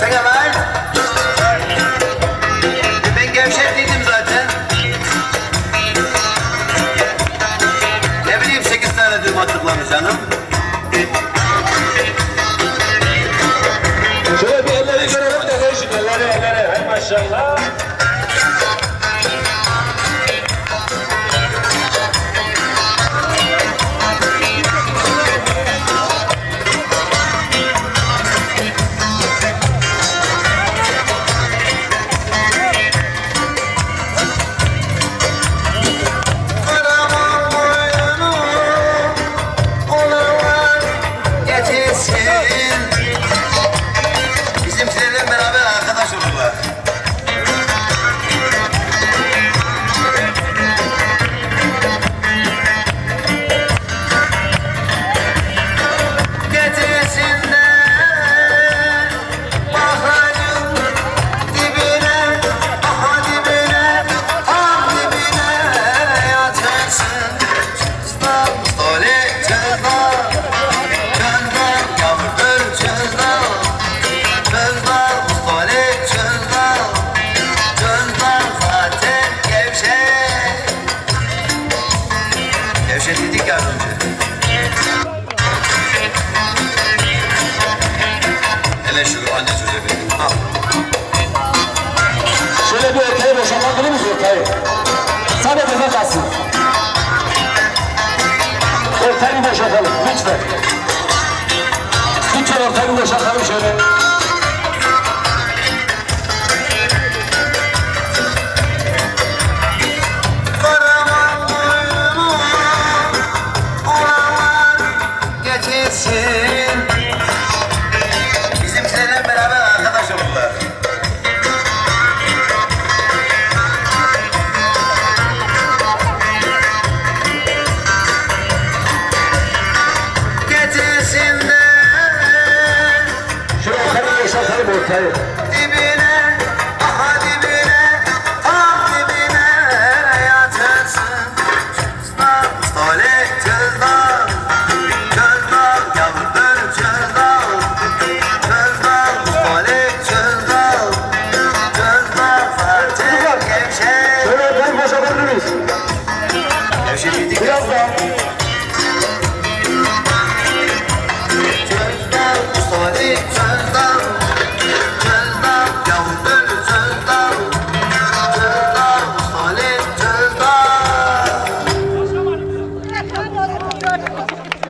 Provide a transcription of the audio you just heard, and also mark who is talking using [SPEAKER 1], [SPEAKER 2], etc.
[SPEAKER 1] Sen? E, ben gevşek değildim zaten. Ne bileyim sekiz tane düğüm atıklamış canım.
[SPEAKER 2] Şöyle bir elleri görelim de elleri, elleri. Hay maşallah.
[SPEAKER 1] É dedik az önce.
[SPEAKER 2] Saheb